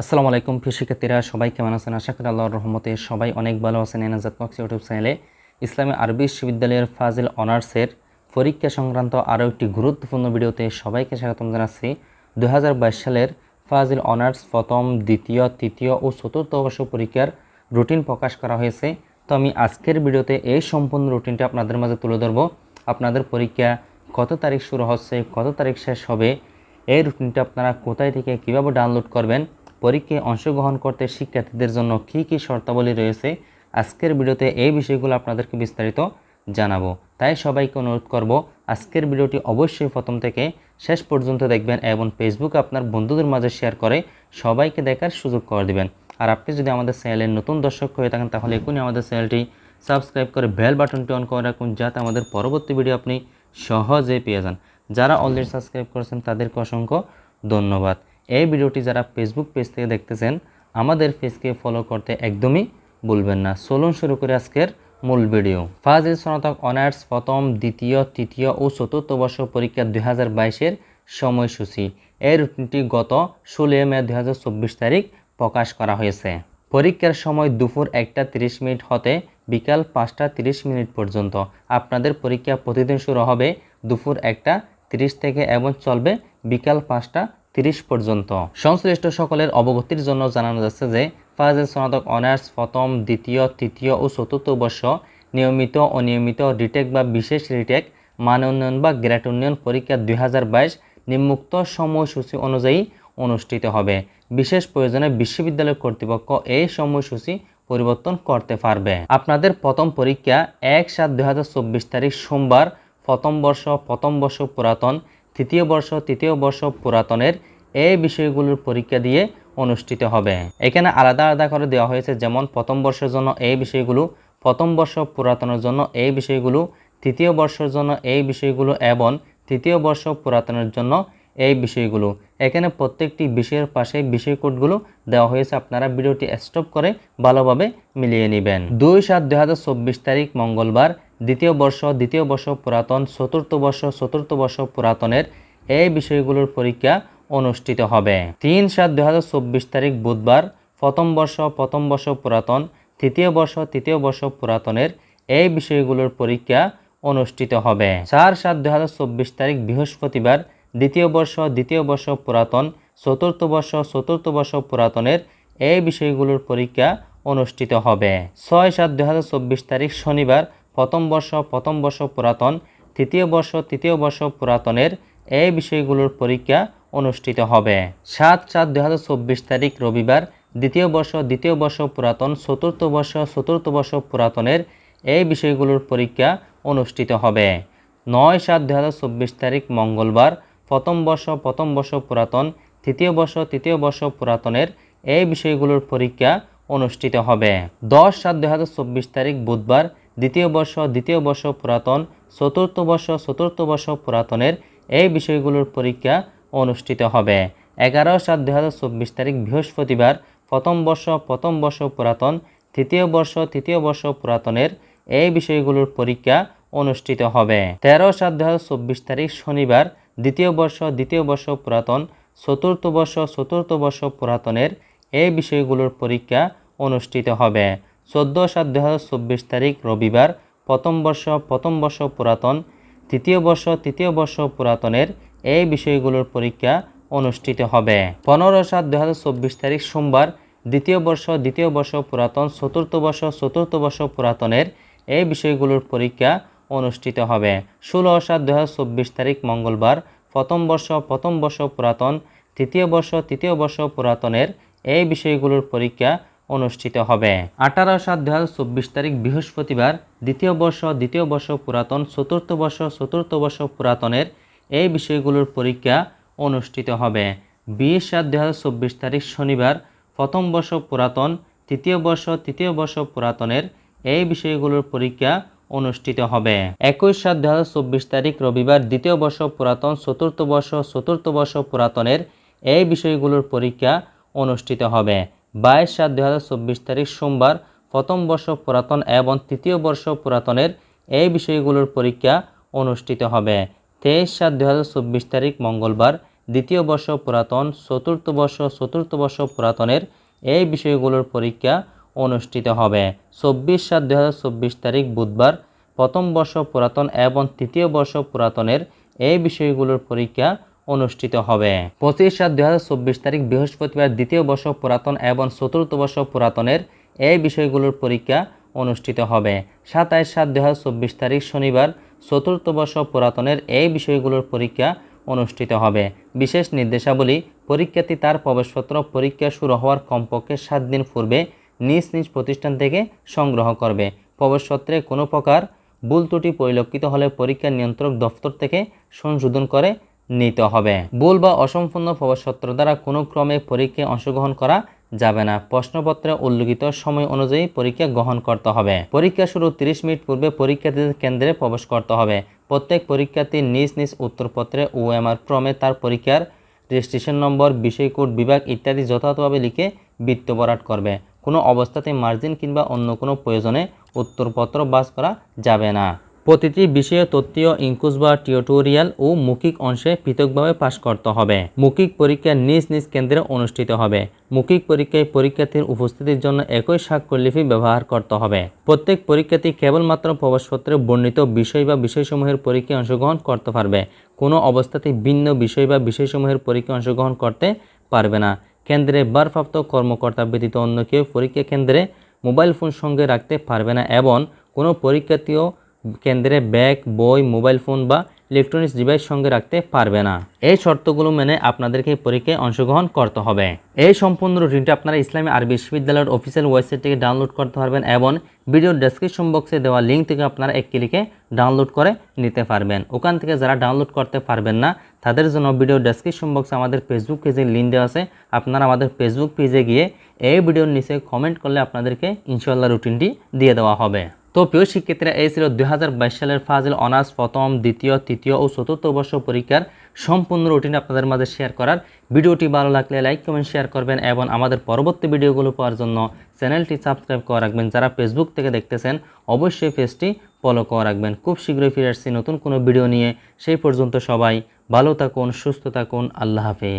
আসসালামু আলাইকুম, প্রিয় শিক্ষার্থীরা, সবাই কেমন আছেন? আশা করি আল্লাহর রহমতে সবাই অনেক ভালো আছেন এনাজাত বক্স ইউটিউব চ্যানেলে। ইসলামী আরবি বিশ্ববিদ্যালয়ের ফাজিল অনার্সের পরীক্ষা সংক্রান্ত আরও একটি গুরুত্বপূর্ণ ভিডিওতে সবাইকে স্বাগতম জানাচ্ছি। দু হাজার বাইশ সালের ফাজিল অনার্স প্রথম, দ্বিতীয়, তৃতীয় ও চতুর্থ বর্ষ পরীক্ষার রুটিন প্রকাশ করা হয়েছে। তো আমি আজকের ভিডিওতে এই সম্পূর্ণ রুটিনটা আপনাদের মাঝে তুলে ধরবো। আপনাদের পরীক্ষা কত তারিখ শুরু হচ্ছে, কত তারিখ শেষ হবে, এই রুটিনটা আপনারা কোথায় থেকে কীভাবে ডাউনলোড করবেন পরীক্ষায় অংশগ্রহণ করতে শিক্ষার্থীদের জন্য কী কী শর্তাবলী রয়েছে, আজকের ভিডিওতে এই বিষয়গুলো আপনাদেরকে বিস্তারিত জানাব। তাই সবাইকে অনুরোধ করব, আজকের ভিডিওটি অবশ্যই প্রথম থেকে শেষ পর্যন্ত দেখবেন এবং ফেসবুকে আপনার বন্ধুদের মাঝে শেয়ার করে সবাইকে দেখার সুযোগ করে দিবেন। আর আপনি যদি আমাদের চ্যানেলের নতুন দর্শক হয়ে থাকেন, তাহলে এখনই আমাদের চ্যানেলটি সাবস্ক্রাইব করে বেল বাটনটি অন করে রাখুন, যাতে আমাদের পরবর্তী ভিডিও আপনি সহজে পেয়ে যান। যারা অলরেডি সাবস্ক্রাইব করেছেন, তাদেরকে অসংখ্য ধন্যবাদ। এই ভিডিওটি যারা ফেসবুক পেজ থেকে দেখতেছেন, আমাদের পেজকে ফলো করতে একদমই ভুলবেন না। চলুন শুরু করে আজকের মূল ভিডিও ফাজিল স্নাতক অনার্স প্রথম, দ্বিতীয়, তৃতীয় ও চতুর্থ বর্ষ পরীক্ষা দুই হাজার বাইশের সময়সূচি। এই রুটিনটি গত ষোলোই মে দুই হাজার চব্বিশ তারিখ প্রকাশ করা হয়েছে। পরীক্ষার সময় দুপুর একটা তিরিশ মিনিট হতে বিকাল পাঁচটা তিরিশ মিনিট পর্যন্ত। আপনাদের পরীক্ষা প্রতিদিন শুরু হবে দুপুর একটা তিরিশ থেকে এবং চলবে বিকাল পাঁচটা তিরিশ পর্যন্ত। সংশ্লিষ্ট সকলের অবগতির জন্য জানানো যাচ্ছে যে ফাজিল স্নাতক অনার্স প্রথম, দ্বিতীয়, তৃতীয় ও চতুর্থ বর্ষ নিয়মিত অনিয়মিত রিটেক বা বিশেষ রিটেক, মান উন্নয়ন বা গ্রেড উন্নয়ন পরীক্ষা দুই নিম্মুক্ত সময়সূচি অনুযায়ী অনুষ্ঠিত হবে। বিশেষ প্রয়োজনে বিশ্ববিদ্যালয় কর্তৃপক্ষ এই সময়সূচি পরিবর্তন করতে পারবে। আপনাদের প্রথম পরীক্ষা এক সাত দুই তারিখ সোমবার, প্রথম বর্ষ প্রথম বর্ষ পুরাতন তৃতীয় বর্ষ তৃতীয় বর্ষ পুরাতনের এই বিষয়গুলোর পরীক্ষা দিয়ে অনুষ্ঠিত হবে। এখানে আলাদা আলাদা করে দেওয়া হয়েছে, যেমন প্রথম বর্ষের জন্য এই বিষয়গুলো, প্রথম বর্ষ পুরাতনের জন্য এই বিষয়গুলো, তৃতীয় বর্ষের জন্য এই বিষয়গুলো এবং তৃতীয় বর্ষ পুরাতনের জন্য এই বিষয়গুলো। এখানে প্রত্যেকটি বিষয়ের পাশে বিষয় কোডগুলো দেওয়া হয়েছে, আপনারা ভিডিওটি স্টপ করে ভালোভাবে মিলিয়ে নেবেন। দুই সাত দুই তারিখ মঙ্গলবার দ্বিতীয় বর্ষ দ্বিতীয় বর্ষ পুরাতন, চতুর্থ বর্ষ চতুর্থ বর্ষ পুরাতনের এই বিষয়গুলোর পরীক্ষা অনুষ্ঠিত হবে। তিন সাত দুই তারিখ বুধবার প্রথম বর্ষ প্রথম বর্ষ পুরাতন, তৃতীয় বর্ষ তৃতীয় বর্ষ পুরাতনের এই বিষয়গুলোর পরীক্ষা অনুষ্ঠিত হবে। চার সাত দুই তারিখ বৃহস্পতিবার দ্বিতীয় বর্ষ দ্বিতীয় বর্ষ পুরাতন, চতুর্থ বর্ষ চতুর্থ বর্ষ পুরাতনের এই বিষয়গুলোর পরীক্ষা অনুষ্ঠিত হবে। ছয় সাত দুই তারিখ শনিবার প্রথম বর্ষ প্রথম বর্ষ পুরাতন, তৃতীয় বর্ষ তৃতীয় বর্ষ পুরাতনের এই বিষয়গুলোর পরীক্ষা অনুষ্ঠিত হবে। সাত সাত দুই তারিখ রবিবার, দ্বিতীয় বর্ষ দ্বিতীয় বর্ষ পুরাতন, চতুর্থ বর্ষ চতুর্থ বর্ষ পুরাতনের এই বিষয়গুলোর পরীক্ষা অনুষ্ঠিত হবে। নয় সাত দুই তারিখ মঙ্গলবার, প্রথম বর্ষ প্রথম বর্ষ পুরাতন, তৃতীয় বর্ষ তৃতীয় বর্ষ পুরাতনের এই বিষয়গুলোর পরীক্ষা অনুষ্ঠিত হবে। দশ সাত দুই তারিখ বুধবার দ্বিতীয় বর্ষ দ্বিতীয় বর্ষ পুরাতন, চতুর্থ বর্ষ চতুর্থ বর্ষ পুরাতনের এই বিষয়গুলোর পরীক্ষা অনুষ্ঠিত হবে। এগারো সাত দুই তারিখ বৃহস্পতিবার, প্রথম বর্ষ প্রথম বর্ষ পুরাতন, তৃতীয় বর্ষ তৃতীয় বর্ষ পুরাতনের এই বিষয়গুলোর পরীক্ষা অনুষ্ঠিত হবে। তেরো সাত দুই তারিখ শনিবার, দ্বিতীয় বর্ষ দ্বিতীয় বর্ষ পুরাতন, চতুর্থ বর্ষ চতুর্থ বর্ষ পুরাতনের এই বিষয়গুলোর পরীক্ষা অনুষ্ঠিত হবে। চোদ্দ সাত দু চব্বিশ তারিখ রবিবার প্রথম বর্ষ প্রথম বর্ষ পুরাতন, তৃতীয় বর্ষ তৃতীয় বর্ষ পুরাতনের এই বিষয়গুলোর পরীক্ষা অনুষ্ঠিত হবে। পনেরো সাত দুই তারিখ সোমবার দ্বিতীয় বর্ষ দ্বিতীয় বর্ষ পুরাতন, চতুর্থ বর্ষ চতুর্থ বর্ষ পুরাতনের এই বিষয়গুলোর পরীক্ষা অনুষ্ঠিত হবে। ষোলো সাত দুই তারিখ মঙ্গলবার প্রথম বর্ষ প্রথম বর্ষ পুরাতন, তৃতীয় বর্ষ তৃতীয় বর্ষ পুরাতনের এই বিষয়গুলোর পরীক্ষা অনুষ্ঠিত হবে। আঠারো সাত দুই তারিখ বৃহস্পতিবার দ্বিতীয় বর্ষ দ্বিতীয় বর্ষ পুরাতন, চতুর্থ বর্ষ চতুর্থ বর্ষ পুরাতনের এই বিষয়গুলোর পরীক্ষা অনুষ্ঠিত হবে। বিশ সাত দুই তারিখ শনিবার প্রথম বর্ষ পুরাতন, তৃতীয় বর্ষ তৃতীয় বর্ষ পুরাতনের এই বিষয়গুলোর পরীক্ষা অনুষ্ঠিত হবে। একুশ সাত দুই তারিখ রবিবার দ্বিতীয় বর্ষ পুরাতন, চতুর্থ বর্ষ চতুর্থ বর্ষ পুরাতনের এই বিষয়গুলোর পরীক্ষা অনুষ্ঠিত হবে। বাইশ সাত দুই তারিখ সোমবার প্রথম বর্ষ পুরাতন এবং তৃতীয় বর্ষ পুরাতনের এই বিষয়গুলোর পরীক্ষা অনুষ্ঠিত হবে। তেইশ সাত দুই তারিখ মঙ্গলবার দ্বিতীয় বর্ষ পুরাতন, চতুর্থ বর্ষ চতুর্থ বর্ষ পুরাতনের এই বিষয়গুলোর পরীক্ষা অনুষ্ঠিত হবে। চব্বিশ সাত দু তারিখ বুধবার প্রথম বর্ষ পুরাতন এবং তৃতীয় বর্ষ পুরাতনের এই বিষয়গুলোর পরীক্ষা অনুষ্ঠিত হবে। পঁচিশ সাত দু তারিখ বৃহস্পতিবার দ্বিতীয় বর্ষ পুরাতন এবং চতুর্থ বর্ষ পুরাতনের এই বিষয়গুলোর পরীক্ষা অনুষ্ঠিত হবে। সাতাইশ সাত দু তারিখ শনিবার চতুর্থ বর্ষ পুরাতনের এই বিষয়গুলোর পরীক্ষা অনুষ্ঠিত হবে। বিশেষ নির্দেশাবলী, পরীক্ষার্থী তার প্রবেশপত্র পরীক্ষা শুরু হওয়ার কমপক্ষে সাত দিন পূর্বে নিজ নিজ প্রতিষ্ঠান থেকে সংগ্রহ করবে। প্রবেশপত্রে কোনো প্রকার ভুল ত্রুটি পরিলক্ষিত হলে পরীক্ষা নিয়ন্ত্রক দফতর থেকে সংশোধন করে নিতে হবে। ভুল বা অসম্পূর্ণ প্রবেশপত্র দ্বারা কোনো ক্রমে পরীক্ষায় অংশগ্রহণ করা যাবে না। প্রশ্নপত্রে উল্লিখিত সময় অনুযায়ী পরীক্ষা গ্রহণ করতে হবে। পরীক্ষা শুরু 30 মিনিট পূর্বে পরীক্ষার্থীদের কেন্দ্রে প্রবেশ করতে হবে। প্রত্যেক পরীক্ষার্থী নিজ নিজ উত্তরপত্রে ওএমআর ক্রমে তার পরীক্ষার রেজিস্ট্রেশন নম্বর বিষয় কোড বিভাগ ইত্যাদি যথাযথভাবে লিখে বৃত্ত বরাট করবে। কোনো অবস্থাতে মার্জিন কিংবা অন্য কোনো প্রয়োজনে উত্তরপত্র বাস করা যাবে না। প্রতিটি বিষয়ে তত্ত্বীয় ইনকুজ বা টিউটোরিয়াল ও মৌখিক অংশে পৃথকভাবে পাশ করতে হবে। মৌখিক পরীক্ষা নিজ নিজ কেন্দ্রে অনুষ্ঠিত হবে। মৌখিক পরীক্ষায় পরীক্ষার্থীর উপস্থিতির জন্য একই স্বাক্ষরলিপি ব্যবহার করতে হবে। প্রত্যেক পরীক্ষার্থী কেবলমাত্র প্রবেশপত্রে বর্ণিত বিষয় বা বিষয়সমূহের পরীক্ষায় অংশগ্রহণ করতে পারবে। কোনো অবস্থাতেই ভিন্ন বিষয় বা বিষয়সমূহের পরীক্ষায় অংশগ্রহণ করতে পারবে না। কেন্দ্রে বারপ্রাপ্ত কর্মকর্তা ব্যতীত অন্য কেউ পরীক্ষা কেন্দ্রে মোবাইল ফোন সঙ্গে রাখতে পারবে না এবং কোনো পরীক্ষার্থীও কেন্দ্রে ব্যাগ, বই, মোবাইল ফোন বা ইলেকট্রনিক্স ডিভাইস সঙ্গে রাখতে পারবে না। এই শর্তগুলো মেনে আপনাদেরকে পরীক্ষায় অংশগ্রহণ করতে হবে। এই সম্পূর্ণ রুটিনটি আপনারা ইসলামী আরবি বিশ্ববিদ্যালয়ের অফিসিয়াল ওয়েবসাইট থেকে ডাউনলোড করতে পারবেন এবং ভিডিওর ডেসক্রিপশন বক্সে দেওয়া লিঙ্ক থেকে আপনারা এক ক্লিকে ডাউনলোড করে নিতে পারবেন। ওখান থেকে যারা ডাউনলোড করতে পারবেন না, তাদের জন্য ভিডিও ডেসক্রিপশন বক্সে আমাদের ফেসবুক পেজের লিঙ্ক দেওয়া আছে। আপনারা আমাদের ফেসবুক পেজে গিয়ে এই ভিডিওর নিচে কমেন্ট করলে আপনাদেরকে ইনশাল্লাহ রুটিনটি দিয়ে দেওয়া হবে। তো প্রিয় শিক্ষার্থীরা এই ছিল দু হাজার বাইশ সালের ফাজিল অনার্স প্রথম, দ্বিতীয়, তৃতীয় ও চতুর্থ বর্ষ পরীক্ষার সম্পূর্ণ রুটিন আপনাদের মাঝে শেয়ার করার। ভিডিওটি ভালো লাগলে লাইক কমেন্ট শেয়ার করবেন এবং আমাদের পরবর্তী ভিডিওগুলো পাওয়ার জন্য চ্যানেলটি সাবস্ক্রাইব করে রাখবেন। যারা ফেসবুক থেকে দেখতেছেন, অবশ্যই পেজটি ফলো করে রাখবেন। খুব শীঘ্রই ফিরে আসছি নতুন কোনো ভিডিও নিয়ে। সেই পর্যন্ত সবাই ভালো থাকুন, সুস্থ থাকুন। আল্লাহ হাফেজ।